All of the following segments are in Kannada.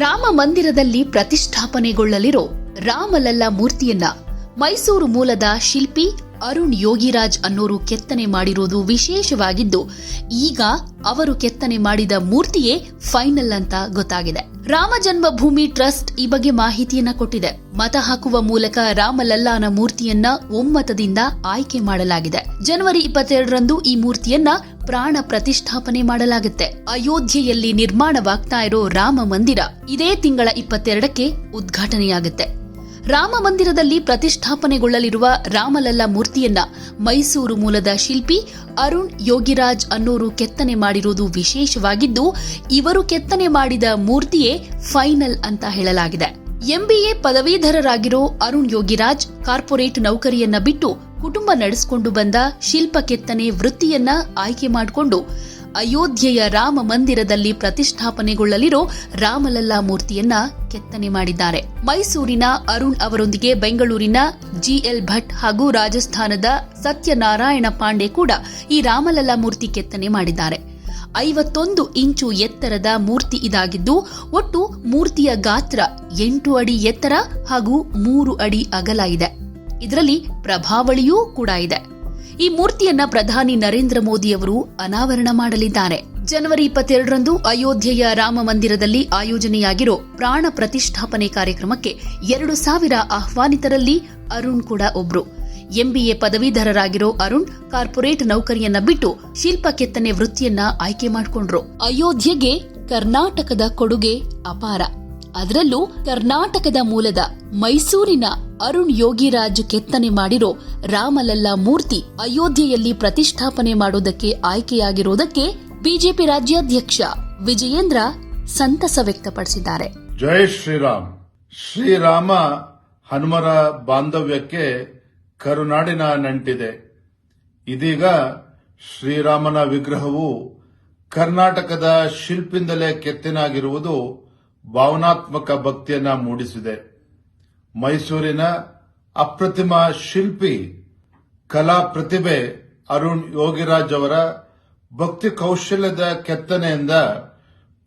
ರಾಮ ಮಂದಿರದಲ್ಲಿ ಪ್ರತಿಷ್ಠಾಪನೆಗೊಳ್ಳಲಿರೋ ರಾಮಲಲ್ಲ ಮೂರ್ತಿಯನ್ನ ಮೈಸೂರು ಮೂಲದ ಶಿಲ್ಪಿ ಅರುಣ್ ಯೋಗಿರಾಜ್ ಅನ್ನೋರು ಕೆತ್ತನೆ ಮಾಡಿರೋದು ವಿಶೇಷವಾಗಿದ್ದು, ಈಗ ಅವರು ಕೆತ್ತನೆ ಮಾಡಿದ ಮೂರ್ತಿಯೇ ಫೈನಲ್ ಅಂತ ಗೊತ್ತಾಗಿದೆ. ರಾಮ ಜನ್ಮಭೂಮಿ ಟ್ರಸ್ಟ್ ಈ ಬಗ್ಗೆ ಮಾಹಿತಿಯನ್ನ ಕೊಟ್ಟಿದೆ. ಮತ ಹಾಕುವ ಮೂಲಕ ರಾಮಲಲ್ಲಾನ ಮೂರ್ತಿಯನ್ನ ಒಮ್ಮತದಿಂದ ಆಯ್ಕೆ ಮಾಡಲಾಗಿದೆ. ಜನವರಿ ಇಪ್ಪತ್ತೆರಡರಂದು ಈ ಮೂರ್ತಿಯನ್ನ ಪ್ರಾಣ ಪ್ರತಿಷ್ಠಾಪನೆ ಮಾಡಲಾಗುತ್ತೆ. ಅಯೋಧ್ಯೆಯಲ್ಲಿ ನಿರ್ಮಾಣವಾಗ್ತಾ ಇರೋ ರಾಮ ಮಂದಿರ ಇದೇ ತಿಂಗಳ ಇಪ್ಪತ್ತೆರಡಕ್ಕೆ ಉದ್ಘಾಟನೆಯಾಗುತ್ತೆ. ರಾಮ ಮಂದಿರದಲ್ಲಿ ಪ್ರತಿಷ್ಠಾಪನೆಗೊಳ್ಳಲಿರುವ ರಾಮಲಲ್ಲ ಮೂರ್ತಿಯನ್ನ ಮೈಸೂರು ಮೂಲದ ಶಿಲ್ಪಿ ಅರುಣ್ ಯೋಗಿರಾಜ್ ಅನ್ನೋರು ಕೆತ್ತನೆ ಮಾಡಿರುವುದು ವಿಶೇಷವಾಗಿದ್ದು, ಇವರು ಕೆತ್ತನೆ ಮಾಡಿದ ಮೂರ್ತಿಯೇ ಫೈನಲ್ ಅಂತ ಹೇಳಲಾಗಿದೆ. ಎಂಬಿಎ ಪದವೀಧರರಾಗಿರೋ ಅರುಣ್ ಯೋಗಿರಾಜ್ ಕಾರ್ಪೊರೇಟ್ ನೌಕರಿಯನ್ನ ಬಿಟ್ಟು ಕುಟುಂಬ ನಡೆಸಿಕೊಂಡು ಬಂದ ಶಿಲ್ಪ ಕೆತ್ತನೆ ವೃತ್ತಿಯನ್ನ ಆಯ್ಕೆ ಮಾಡಿಕೊಂಡು ಅಯೋಧ್ಯೆಯ ರಾಮ ಮಂದಿರದಲ್ಲಿ ಪ್ರತಿಷ್ಠಾಪನೆಗೊಳ್ಳಲಿರೋ ರಾಮಲಲ್ಲಾ ಮೂರ್ತಿಯನ್ನ ಕೆತ್ತನೆ ಮಾಡಿದ್ದಾರೆ. ಮೈಸೂರಿನ ಅರುಣ್ ಅವರೊಂದಿಗೆ ಬೆಂಗಳೂರಿನ ಜಿಎಲ್ ಭಟ್ ಹಾಗೂ ರಾಜಸ್ಥಾನದ ಸತ್ಯನಾರಾಯಣ ಪಾಂಡೆ ಕೂಡ ಈ ರಾಮಲಲ್ಲಾ ಮೂರ್ತಿ ಕೆತ್ತನೆ ಮಾಡಿದ್ದಾರೆ. ಐವತ್ತೊಂದು ಇಂಚು ಎತ್ತರದ ಮೂರ್ತಿ ಇದಾಗಿದ್ದು, ಒಟ್ಟು ಮೂರ್ತಿಯ ಗಾತ್ರ ಎಂಟು ಅಡಿ ಎತ್ತರ ಹಾಗೂ ಮೂರು ಅಡಿ ಅಗಲ ಇದೆ. ಇದರಲ್ಲಿ ಪ್ರಭಾವಳಿಯೂ ಕೂಡ ಇದೆ. ಈ ಮೂರ್ತಿಯನ್ನ ಪ್ರಧಾನಿ ನರೇಂದ್ರ ಮೋದಿ ಅವರು ಅನಾವರಣ ಮಾಡಲಿದ್ದಾರೆ. ಜನವರಿ ಇಪ್ಪತ್ತೆರಡರಂದು ಅಯೋಧ್ಯೆಯ ರಾಮ ಮಂದಿರದಲ್ಲಿ ಆಯೋಜನೆಯಾಗಿರೋ ಪ್ರಾಣ ಪ್ರತಿಷ್ಠಾಪನೆ ಕಾರ್ಯಕ್ರಮಕ್ಕೆ ಎರಡು ಸಾವಿರ ಆಹ್ವಾನಿತರಲ್ಲಿ ಅರುಣ್ ಕೂಡ ಒಬ್ರು. ಎಂಬಿಎ ಪದವೀಧರರಾಗಿರೋ ಅರುಣ್ ಕಾರ್ಪೊರೇಟ್ ನೌಕರಿಯನ್ನ ಬಿಟ್ಟು ಶಿಲ್ಪ ಕೆತ್ತನೆ ವೃತ್ತಿಯನ್ನ ಆಯ್ಕೆ ಮಾಡಿಕೊಂಡ್ರು. ಅಯೋಧ್ಯೆಗೆ ಕರ್ನಾಟಕದ ಕೊಡುಗೆ ಅಪಾರ. ಅದರಲ್ಲೂ ಕರ್ನಾಟಕದ ಮೂಲದ ಮೈಸೂರಿನ ಅರುಣ್ ಯೋಗಿರಾಜ್ ಕೆತ್ತನೆ ಮಾಡಿರೋ ರಾಮಲಲ್ಲಾ ಮೂರ್ತಿ ಅಯೋಧ್ಯೆಯಲ್ಲಿ ಪ್ರತಿಷ್ಠಾಪನೆ ಮಾಡೋದಕ್ಕೆ ಆಯ್ಕೆಯಾಗಿರುವುದಕ್ಕೆ ಬಿಜೆಪಿ ರಾಜ್ಯಾಧ್ಯಕ್ಷ ವಿಜಯೇಂದ್ರ ಸಂತಸ ವ್ಯಕ್ತಪಡಿಸಿದ್ದಾರೆ. ಜೈ ಶ್ರೀರಾಮ್. ಶ್ರೀರಾಮ ಹನುಮರ ಬಾಂಧವ್ಯಕ್ಕೆ ಕರುನಾಡಿನ ನಂಟಿದೆ. ಇದೀಗ ಶ್ರೀರಾಮನ ವಿಗ್ರಹವು ಕರ್ನಾಟಕದ ಶಿಲ್ಪಿಂದಲೇ ಕೆತ್ತನಾಗಿರುವುದು ಭಾವನಾತ್ಮಕ ಭಕ್ತಿಯನ್ನ ಮೂಡಿಸಿದೆ. ಮೈಸೂರಿನ ಅಪ್ರತಿಮ ಶಿಲ್ಪಿ ಕಲಾ ಪ್ರತಿಭೆ ಅರುಣ್ ಯೋಗಿರಾಜ್ ಅವರ ಭಕ್ತಿ ಕೌಶಲ್ಯದ ಕೆತ್ತನೆಯಿಂದ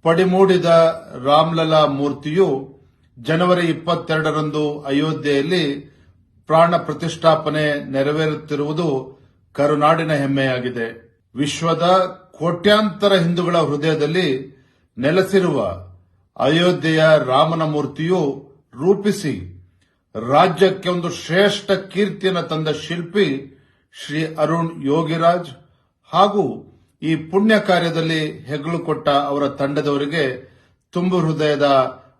ಪಡಿಮೂಡಿದ ರಾಮ್ಲಲಾ ಮೂರ್ತಿಯು ಜನವರಿ ಇಪ್ಪತ್ತೆರಡರಂದು ಅಯೋಧ್ಯೆಯಲ್ಲಿ ಪ್ರಾಣ ಪ್ರತಿಷ್ಠಾಪನೆ ನೆರವೇರುತ್ತಿರುವುದು ಕರುನಾಡಿನ ಹೆಮ್ಮೆಯಾಗಿದೆ. ವಿಶ್ವದ ಕೋಟ್ಯಾಂತರ ಹಿಂದೂಗಳ ಹೃದಯದಲ್ಲಿ ನೆಲೆಸಿರುವ ಅಯೋಧ್ಯೆಯ ರಾಮನ ಮೂರ್ತಿಯು ರೂಪಿಸಿ ರಾಜ್ಯಕ್ಕೆ ಒಂದು ಶ್ರೇಷ್ಠ ಕೀರ್ತಿಯನ್ನು ತಂದ ಶಿಲ್ಪಿ ಶ್ರೀ ಅರುಣ್ ಯೋಗಿರಾಜ್ ಹಾಗೂ ಈ ಪುಣ್ಯ ಕಾರ್ಯದಲ್ಲಿ ಹೆಗಲು ಕೊಟ್ಟ ಅವರ ತಂಡದವರಿಗೆ ತುಂಬು ಹೃದಯದ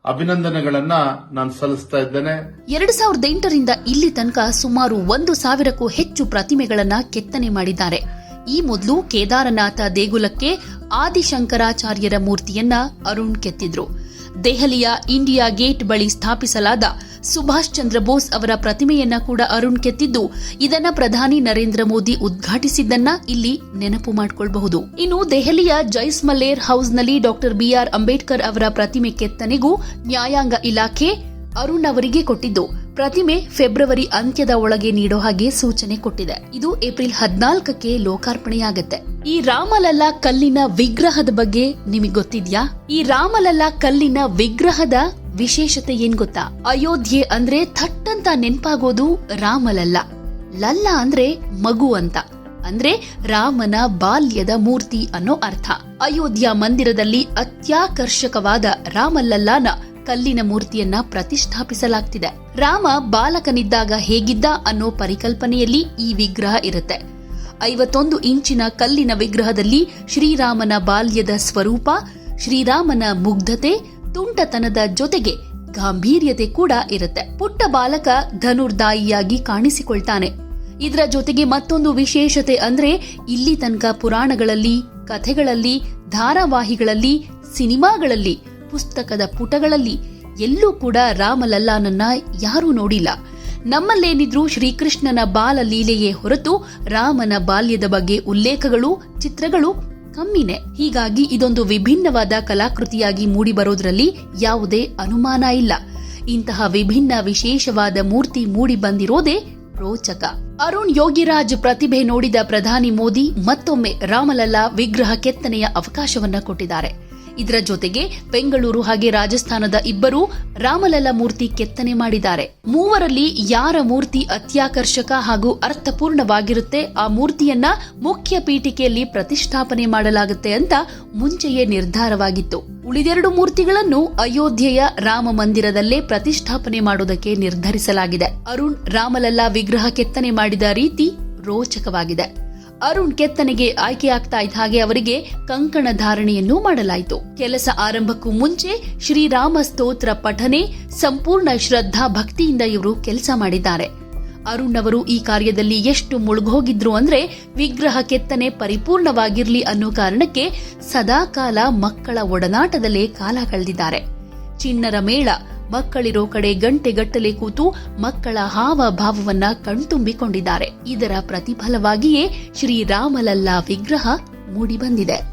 ಅಭಿನಂದನೆಗಳನ್ನ ನಾನು ಸಲ್ಲಿಸ್ತಾ ಇದ್ದೇನೆ. ಎರಡು ಸಾವಿರದ ಎಂಟರಿಂದ ಇಲ್ಲಿ ತನಕ ಸುಮಾರು ಒಂದು ಸಾವಿರಕ್ಕೂ ಹೆಚ್ಚು ಪ್ರತಿಮೆಗಳನ್ನ ಕೆತ್ತನೆ ಮಾಡಿದ್ದಾರೆ. ಈ ಮೊದಲು ಕೇದಾರನಾಥ ದೇಗುಲಕ್ಕೆ ಆದಿಶಂಕರಾಚಾರ್ಯರ ಮೂರ್ತಿಯನ್ನ ಅರುಣ್ ಕೆತ್ತಿದ್ರು. ದೆಹಲಿಯ ಇಂಡಿಯಾ ಗೇಟ್ ಬಳಿ ಸ್ಥಾಪಿಸಲಾದ ಸುಭಾಷ್ ಚಂದ್ರ ಬೋಸ್ ಅವರ ಪ್ರತಿಮೆಯನ್ನ ಕೂಡ ಅರುಣ್ ಕೆತ್ತಿದ್ದು, ಇದನ್ನ ಪ್ರಧಾನಿ ನರೇಂದ್ರ ಮೋದಿ ಉದ್ಘಾಟಿಸಿದ್ದನ್ನ ಇಲ್ಲಿ ನೆನಪು ಮಾಡಿಕೊಳ್ಳಬಹುದು ಇನ್ನು ದೆಹಲಿಯ ಜೈಸ್ ಜೈಸ್ಮಲೇರ್ ಹೌಸ್ನಲ್ಲಿ ಡಾಕ್ಟರ್ ಬಿಆರ್ ಅಂಬೇಡ್ಕರ್ ಅವರ ಪ್ರತಿಮೆ ಕೆತ್ತನೆಗೂ ನ್ಯಾಯಾಂಗ ಇಲಾಖೆ ಅರುಣ್ ಅವರಿಗೆ ಕೊಟ್ಟಿದ್ದು ಪ್ರತಿಮೆ ಫೆಬ್ರವರಿ ಅಂತ್ಯದ ಒಳಗೆ ನೀಡೋ ಹಾಗೆ ಸೂಚನೆ ಕೊಟ್ಟಿದೆ. ಇದು ಏಪ್ರಿಲ್ ಹದಿನಾಲ್ಕಕ್ಕೆ ಲೋಕಾರ್ಪಣೆಯಾಗತ್ತೆ. ಈ ರಾಮಲಲ್ಲಾ ಕಲ್ಲಿನ ವಿಗ್ರಹದ ಬಗ್ಗೆ ನಿಮಗೆ ಗೊತ್ತಿದ್ಯಾ? ಈ ರಾಮಲಲ್ಲಾ ಕಲ್ಲಿನ ವಿಗ್ರಹದ ವಿಶೇಷತೆ ಏನ್ ಗೊತ್ತಾ? ಅಯೋಧ್ಯೆ ಅಂದ್ರೆ ಥಟ್ಟಂತ ನೆನ್ಪಾಗೋದು ರಾಮಲಲ್ಲ. ಲಲ್ಲ ಅಂದ್ರೆ ಮಗು ಅಂತ. ಅಂದ್ರೆ ರಾಮನ ಬಾಲ್ಯದ ಮೂರ್ತಿ ಅನ್ನೋ ಅರ್ಥ. ಅಯೋಧ್ಯ ಮಂದಿರದಲ್ಲಿ ಅತ್ಯಾಕರ್ಷಕವಾದ ರಾಮಲಲ್ಲಾನ ಕಲ್ಲಿನ ಮೂರ್ತಿಯನ್ನ ಪ್ರತಿಷ್ಠಾಪಿಸಲಾಗ್ತಿದೆ. ರಾಮ ಬಾಲಕನಿದ್ದಾಗ ಹೇಗಿದ್ದ ಅನ್ನೋ ಪರಿಕಲ್ಪನೆಯಲ್ಲಿ ಈ ವಿಗ್ರಹ ಇರುತ್ತೆ. ಐವತ್ತೊಂದು ಇಂಚಿನ ಕಲ್ಲಿನ ವಿಗ್ರಹದಲ್ಲಿ ಶ್ರೀರಾಮನ ಬಾಲ್ಯದ ಸ್ವರೂಪ, ಶ್ರೀರಾಮನ ಮುಗ್ಧತೆ, ತುಂಟತನದ ಜೊತೆಗೆ ಗಾಂಭೀರ್ಯತೆ ಕೂಡ ಇರುತ್ತೆ. ಪುಟ್ಟ ಬಾಲಕ ಧನುರ್ದಾಯಿಯಾಗಿ ಕಾಣಿಸಿಕೊಳ್ತಾನೆ. ಇದರ ಜೊತೆಗೆ ಮತ್ತೊಂದು ವಿಶೇಷತೆ ಅಂದ್ರೆ ಇಲ್ಲಿ ತನಕ ಪುರಾಣಗಳಲ್ಲಿ, ಕಥೆಗಳಲ್ಲಿ, ಧಾರಾವಾಹಿಗಳಲ್ಲಿ, ಸಿನಿಮಾಗಳಲ್ಲಿ ಪುಸ್ತಕದ ಪುಟಗಳಲ್ಲಿ ಎಲ್ಲೂ ಕೂಡ ರಾಮಲಲ್ಲಾನನ್ನ ಯಾರೂ ನೋಡಿಲ್ಲ. ನಮ್ಮಲ್ಲೇನಿದ್ರು ಶ್ರೀಕೃಷ್ಣನ ಬಾಲ ಲೀಲೆಯೇ ಹೊರತು ರಾಮನ ಬಾಲ್ಯದ ಬಗ್ಗೆ ಉಲ್ಲೇಖಗಳು, ಚಿತ್ರಗಳು ಕಮ್ಮಿನೇ. ಹೀಗಾಗಿ ಇದೊಂದು ವಿಭಿನ್ನವಾದ ಕಲಾಕೃತಿಯಾಗಿ ಮೂಡಿಬರೋದ್ರಲ್ಲಿ ಯಾವುದೇ ಅನುಮಾನ ಇಲ್ಲ. ಇಂತಹ ವಿಭಿನ್ನ ವಿಶೇಷವಾದ ಮೂರ್ತಿ ಮೂಡಿ ಬಂದಿರೋದೇ ರೋಚಕ. ಅರುಣ್ ಯೋಗಿರಾಜ್ ಪ್ರತಿಭೆ ನೋಡಿದ ಪ್ರಧಾನಿ ಮೋದಿ ಮತ್ತೊಮ್ಮೆ ರಾಮಲಲ್ಲಾ ವಿಗ್ರಹ ಕೆತ್ತನೆಯ ಅವಕಾಶವನ್ನ ಕೊಟ್ಟಿದ್ದಾರೆ. ಇದರ ಜೊತೆಗೆ ಬೆಂಗಳೂರು ಹಾಗೆ ರಾಜಸ್ಥಾನದ ಇಬ್ಬರು ರಾಮಲಲ್ಲ ಮೂರ್ತಿ ಕೆತ್ತನೆ ಮಾಡಿದ್ದಾರೆ. ಮೂವರಲ್ಲಿ ಯಾರ ಮೂರ್ತಿ ಅತ್ಯಾಕರ್ಷಕ ಹಾಗೂ ಅರ್ಥಪೂರ್ಣವಾಗಿರುತ್ತೆ ಆ ಮೂರ್ತಿಯನ್ನ ಮುಖ್ಯ ಪೀಠಿಕೆಯಲ್ಲಿ ಪ್ರತಿಷ್ಠಾಪನೆ ಮಾಡಲಾಗುತ್ತೆ ಅಂತ ಮುಂಚೆಯೇ ನಿರ್ಧಾರವಾಗಿತ್ತು. ಉಳಿದೆರಡು ಮೂರ್ತಿಗಳನ್ನು ಅಯೋಧ್ಯೆಯ ರಾಮ ಮಂದಿರದಲ್ಲೇ ಪ್ರತಿಷ್ಠಾಪನೆ ಮಾಡುವುದಕ್ಕೆ ನಿರ್ಧರಿಸಲಾಗಿದೆ. ಅರುಣ್ ರಾಮಲಲ್ಲಾ ವಿಗ್ರಹ ಕೆತ್ತನೆ ಮಾಡಿದ ರೀತಿ ರೋಚಕವಾಗಿದೆ. ಅರುಣ್ ಕೆತ್ತನೆಗೆ ಆಯ್ಕೆಯಾಗ್ತಾ ಇದ್ದ ಹಾಗೆ ಅವರಿಗೆ ಕಂಕಣ ಧಾರಣೆಯನ್ನು ಮಾಡಲಾಯಿತು. ಕೆಲಸ ಆರಂಭಕ್ಕೂ ಮುಂಚೆ ಶ್ರೀರಾಮ ಸ್ತೋತ್ರ ಪಠನೆ ಸಂಪೂರ್ಣ ಶ್ರದ್ಧಾ ಭಕ್ತಿಯಿಂದ ಇವರು ಕೆಲಸ ಮಾಡಿದ್ದಾರೆ. ಅರುಣ್ ಅವರು ಈ ಕಾರ್ಯದಲ್ಲಿ ಎಷ್ಟು ಮುಳುಗೋಗಿದ್ರು ಅಂದ್ರೆ ವಿಗ್ರಹ ಕೆತ್ತನೆ ಪರಿಪೂರ್ಣವಾಗಿರಲಿ ಅನ್ನೋ ಕಾರಣಕ್ಕೆ ಸದಾಕಾಲ ಮಕ್ಕಳ ಒಡನಾಟದಲ್ಲೇ ಕಾಲ ಕಳೆದಿದ್ದಾರೆ. ಚಿಣ್ಣರ ಮೇಳ ಮಕ್ಕಳಿರೋ ಕಡೆ ಗಂಟೆಗಟ್ಟಲೆ ಕೂತು ಮಕ್ಕಳ ಹಾವ ಭಾವವನ್ನ ಕಣ್ತುಂಬಿಕೊಂಡಿದ್ದಾರೆ. ಇದರ ಪ್ರತಿಫಲವಾಗಿಯೇ ಶ್ರೀರಾಮಲಲ್ಲಾ ವಿಗ್ರಹ ಮೂಡಿಬಂದಿದೆ.